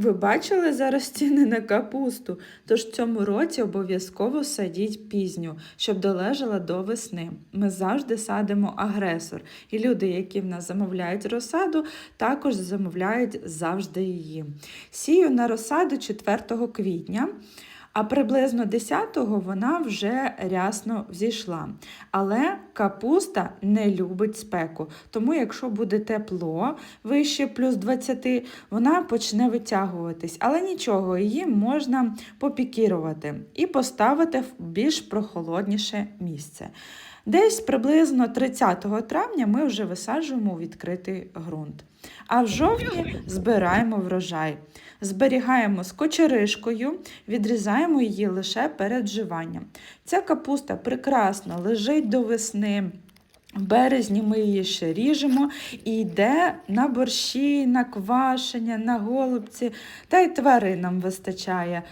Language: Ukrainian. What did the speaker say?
Ви бачили зараз ціни на капусту? Тож в цьому році обов'язково садіть пізню, щоб долежала до весни. Ми завжди садимо агресор, і люди, які в нас замовляють розсаду, також замовляють завжди її. Сію на розсаду 4 квітня. А приблизно 10-го вона вже рясно взійшла. Але капуста не любить спеку. Тому, якщо буде тепло вище плюс 20, вона почне витягуватись. Але нічого, її можна попікірувати і поставити в більш прохолодніше місце. Десь приблизно 30 травня ми вже висаджуємо у відкритий ґрунт. А в жовтні збираємо врожай. Зберігаємо з кочеришкою, відрізаємо її лише перед вживанням. Ця капуста прекрасно лежить до весни. В березні ми її ще ріжемо і йде на борщі, на квашення, на голубці, та й тваринам вистачає.